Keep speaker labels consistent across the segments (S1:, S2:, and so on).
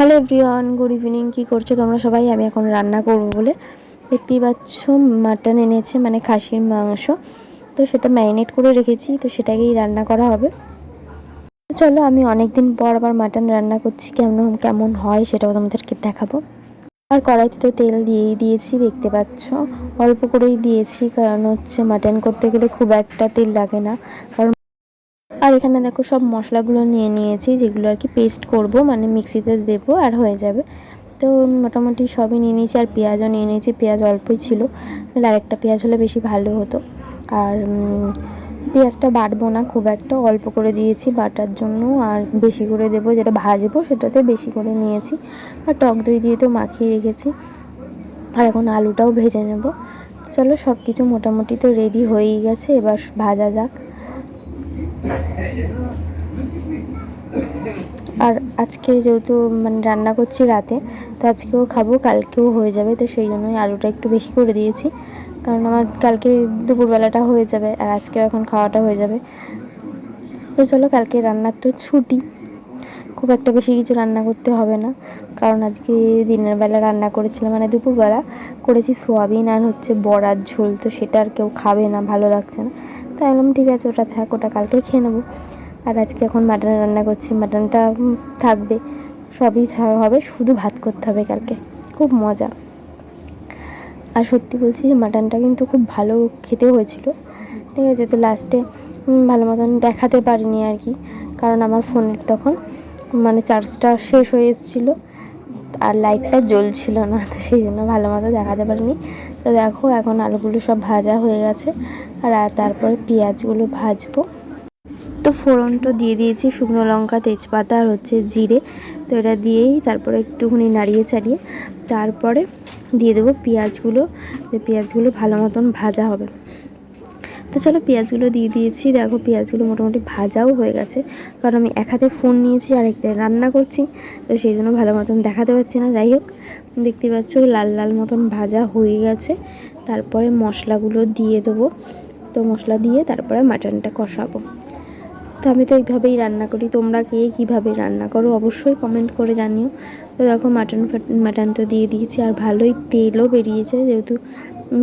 S1: Hello everyone, good evening. কী করছ তোমরা সবাই? আমি এখন রান্না করব বলে। দেখতেই পাচ্ছ, মাটন এনেছে মানে খাসির মাংস। তো সেটা ম্যারিনেট করে রেখেছি, তো সেটাকেই রান্না করা হবে। চলো, আমি অনেক দিন পর আবার মাটন রান্না করছি। কেমন কেমন হয় সেটাও তোমাদেরকে দেখাবো। আর কড়াইতে তো তেল দিয়েই দিয়েছি, দেখতে পাচ্ছ। অল্প করেই দিয়েছি, কারণ হচ্ছে মাটন করতে গেলে খুব একটা তেল লাগে না। কারণ আর এখানে দেখো সব মশলাগুলো নিয়ে নিয়েছি, যেগুলো আর কি পেস্ট করব মানে মিক্সিতে দেব আর হয়ে যাবে। তো মোটামুটি সবই নিয়ে নিয়েছি আর পেঁয়াজও নিয়ে নিয়েছি, পেঁয়াজ অল্পই ছিল নাহলে আরেকটা পেঁয়াজ হলে বেশি ভালো হতো। আর পেঁয়াজটা বাটবো না, খুব একটা অল্প করে দিয়েছি বাটার জন্য, আর বেশি করে দেবো, যেটা ভাজবো সেটাতে বেশি করে নিয়েছি। আর টক দই দিয়ে তো মাখিয়ে রেখেছি, আর এখন আলুটাও ভেজে নেব। চলো সব কিছু মোটামুটি তো রেডি হয়েই গেছে, এবার ভাজা যাক। আর আজকে যেহেতু মানে রান্না করছি রাতে, তো আজকেও খাব, কালকেও হয়ে যাবে, তো সেই জন্যই আলুটা একটু বেশি করে দিয়েছি। কারণ আমার কালকে দুপুরবেলাটা হয়ে যাবে আর আজকেও এখন খাওয়াটা হয়ে যাবে। তো চলো কালকে রান্নার তো ছুটি, খুব একটা বেশি কিছু রান্না করতে হবে না। কারণ আজকে দিনের বেলা রান্না করেছিলাম মানে দুপুরবেলা করেছি সোয়াবিন আর হচ্ছে বড়ার ঝোল, তো সেটা আর কেউ খাবে না, ভালো লাগছে না। তাই বললাম, ঠিক আছে, ওটা থাক, ওটা কালকে খেয়ে নেব। আর আজকে এখন মাটন রান্না করছি, মাটনটা থাকবে, সবই হবে, শুধু ভাত করতে হবে কালকে, খুব মজা। আর সত্যি বলছি, মাটনটা কিন্তু খুব ভালো খেতে হয়েছিল, ঠিক আছে, তো লাস্টে ভালো মতন দেখাতে পারিনি আর কি, কারণ আমার ফোনের তখন মানে চার্জটা শেষ হয়ে এসেছিল আর লাইটটা জ্বলছিল না, তো সেই জন্য ভালো মতো দেখাতে পারিনি। তো দেখো, এখন আলুগুলো সব ভাজা হয়ে গেছে, আর তারপরে পেঁয়াজগুলো ভাজবো। তো ফোড়ন তো দিয়ে দিয়েছি, শুকনো লঙ্কা, তেজপাতা আর হচ্ছে জিরে। তো এটা দিয়েই তারপরে একটুখানি নাড়িয়ে চাড়িয়ে তারপরে দিয়ে দেবো পেঁয়াজগুলো। পেঁয়াজগুলো ভালো মতন ভাজা হবে। তো চলো পেঁয়াজগুলো দিয়ে দিয়েছি। দেখো পেঁয়াজগুলো মোটামুটি ভাজাও হয়ে গেছে। কারণ আমি এক হাতে ফোন নিয়েছি আর একটা রান্না করছি। তো সেই জন্য ভালো মতন দেখাতে পারছি না। যাই হোক, দেখতে পাচ্ছ লাল লাল মতন ভাজা হয়ে গেছে। তারপরে মশলাগুলো দিয়ে দেবো। তো মশলা দিয়ে তারপরে মাটনটা কষাবো। তো আমি তো এইভাবেই রান্না করি। তোমরা কে কীভাবে রান্না করো অবশ্যই কমেন্ট করে জানিও। তো দেখো মাটন মাটন তো দিয়ে দিয়েছি আর ভালোই তেলও বেরিয়েছে যেহেতু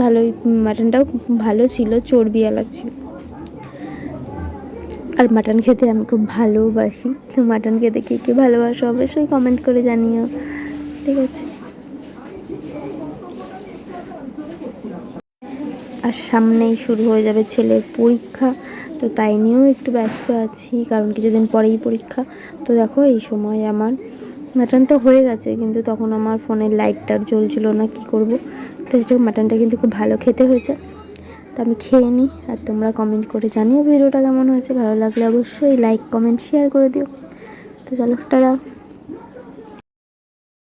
S1: ভালোই, মাটনটাও ভালো ছিল চর্বিওয়ালা ছিল আর মাটন খেতে আমি খুব ভালোবাসি। তো মাটন খেতে কে কে ভালোবাসো অবশ্যই কমেন্ট করে জানিও, ঠিক আছে? আর সামনেই শুরু হয়ে যাবে ছেলের পরীক্ষা, তো তাই নিয়েও একটু ব্যস্ত আছি, কারণ কিছুদিন পরেই পরীক্ষা। তো দেখো এই সময় আমার, মাটন তো হয়ে গেছে, কিন্তু তখন আমার ফোনের লাইটটার জ্বলছিল না, কি করব? তো মাটনটা কিন্তু খুব ভালো খেতে হয়েছে। তো আমি খেয়ে নিই আর তোমরা কমেন্ট করে জানিও ভিডিওটা কেমন হয়েছে। ভালো লাগলে অবশ্যই লাইক কমেন্ট শেয়ার করে দিও। তো চলো, টাটা।